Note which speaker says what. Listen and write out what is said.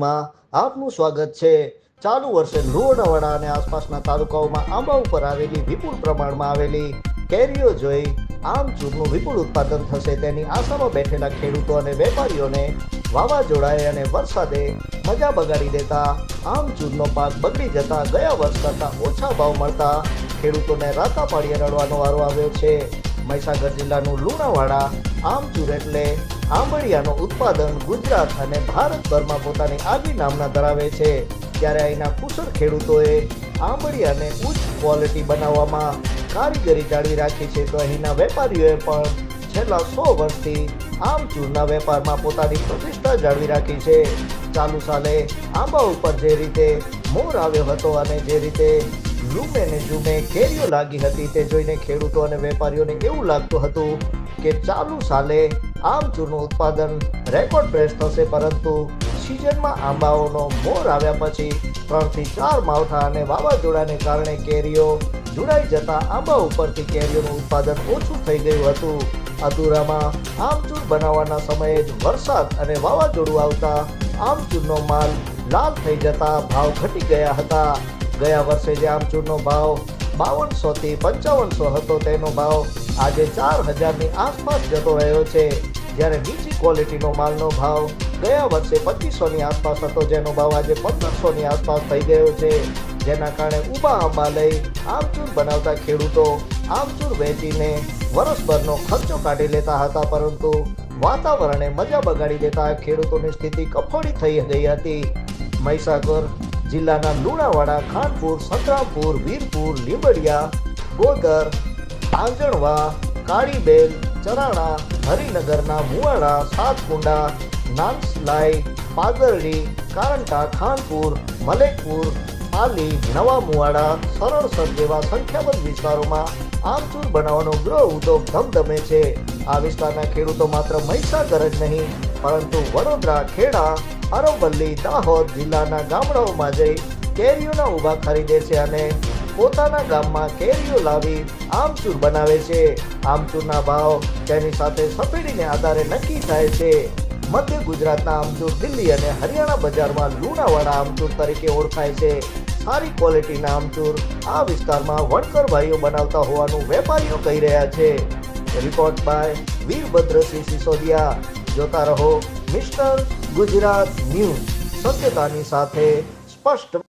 Speaker 1: ન્યૂઝમાં આપનું સ્વાગત છે. ચાલુ વર્ષે લુણાવાડા અને આસપાસના તાલુકાઓમાં આંબા ઉપર આવેલી વિપુલ પ્રમાણમાં આવેલી કેરીઓ જોઈ આમચૂરનું વિપુલ ઉત્પાદન થશે તેની આશામાં બેઠેલા ખેડૂતો અને વેપારીઓને વાવાઝોડાએ અને વરસાદે મજા બગાડી દેતા આમચૂરનો પાક બગડી જતા ગયા વર્ષ કરતાં ઓછા ભાવ મળતા ખેડૂતોને રાતા પાડીએ રડવાનો વારો આવ્યો છે. મહીસાગર જિલ્લાનું લુણાવાડા આમચૂર એટલે આંબળિયાનું ઉત્પાદન ગુજરાત અને ભારતભરમાં પોતાની આગવી નામના ધરાવે છે. ત્યારે અહીંના કુશળ ખેડૂતોએ આંબળિયાને ઉચ્ચ ક્વોલિટી બનાવવામાં કારીગરી જાળવી રાખી છે. તો અહીંના વેપારીઓએ પણ છેલ્લા સો વર્ષથી આમચૂરના વેપારમાં પોતાની પ્રતિષ્ઠા જાળવી રાખી છે. ચાલુ સાલે આંબા ઉપર જે રીતે મોર આવ્યો હતો અને જે રીતે લૂમે ને ઝૂમે કેરીઓ લાગી હતી તે જોઈને ખેડૂતો અને વેપારીઓને એવું લાગતું હતું કે ચાલુ સાલે આમચૂરનું ઉત્પાદન રેકોર્ડ પ્રેસ થશે, પરંતુ સિઝનમાં આંબાઓનો મોર આવ્યા પછી ત્રણથી ચાર માવઠા અને વાવાઝોડાને કારણે કેરીઓ જોડાઈ જતા આંબા ઉપરથી કેરીઓનું ઉત્પાદન ઓછું થઈ ગયું હતું. અધૂરામાં આમચૂર બનાવવાના સમયે જ વરસાદ અને વાવાઝોડું આવતા આમચૂરનો માલ લાલ થઈ જતા ભાવ ઘટી ગયા હતા. ગયા વર્ષે જે આમચૂરનો ભાવ બાવનસોથી પંચાવનસો હતો, તેનો ભાવ આજે ચાર હજારની આસપાસ જતો રહ્યો છે. જ્યારે નીચી ક્વોલિટીનો માલનો ભાવ ગયા વર્ષે પચીસોની આસપાસ હતો, જેનો ભાવ આજે પંદરસોની આસપાસ થઈ ગયો છે. જેના કારણે ઊભા આંબા લઈ આમચૂર બનાવતા ખેડૂતો આમચૂર વેચીને વર્ષભરનો ખર્ચો કાઢી લેતા હતા, પરંતુ વાતાવરણે મજા બગાડી દેતા ખેડૂતોની સ્થિતિ કફોડી થઈ ગઈ હતી. મહીસાગર જિલ્લાના લુણાવાડા, ખાનપુર, સંતરામપુર, વીરપુર, લીંબડિયા ગોદર આંજણવા, કાળીબેલ, ચરાણા, હરિનગરના મુવાડા, સાતકુંડા નાનસલાઈ પાદરડી, કારંટા, ખાનપુર, મલેકપુર પાલી નવા મુવાડા સરળસર જેવા સંખ્યાબંધ વિસ્તારોમાં આમચૂર બનાવવાનો ગૃહ ઉદ્યોગ ધમધમે છે. આ વિસ્તારના ખેડૂતો માત્ર મહીસાગર જ નહીં, પરંતુ વડોદરા, ખેડા, અરવલ્લી, દાહોદ જિલ્લાના ગામડાઓમાં જઈ કેરીઓના ઊભા ખરીદે છે અને પોતાના ગામમાં કેરીઓ લાવી આમચૂર બનાવે છે. આમચૂરના ભાવ તેની સાથે સફેડીને આધારે નક્કી થાય છે. મધ્ય ગુજરાતના આમચૂર દિલ્હી અને હરિયાણા બજારમાં લુણાવાડા આમચૂર તરીકે ઓળખાય છે. સારી ક્વોલિટીના આમચૂર આ વિસ્તારમાં વણકર ભાઈઓ બનાવતા હોવાનું વેપારીઓ કહી રહ્યા છે. Report by Virbhadrasinh Sisodiya. જોતા રહો મિસ્ટર ગુજરાત ન્યૂઝ. સત્યતાની સાથે સ્પષ્ટ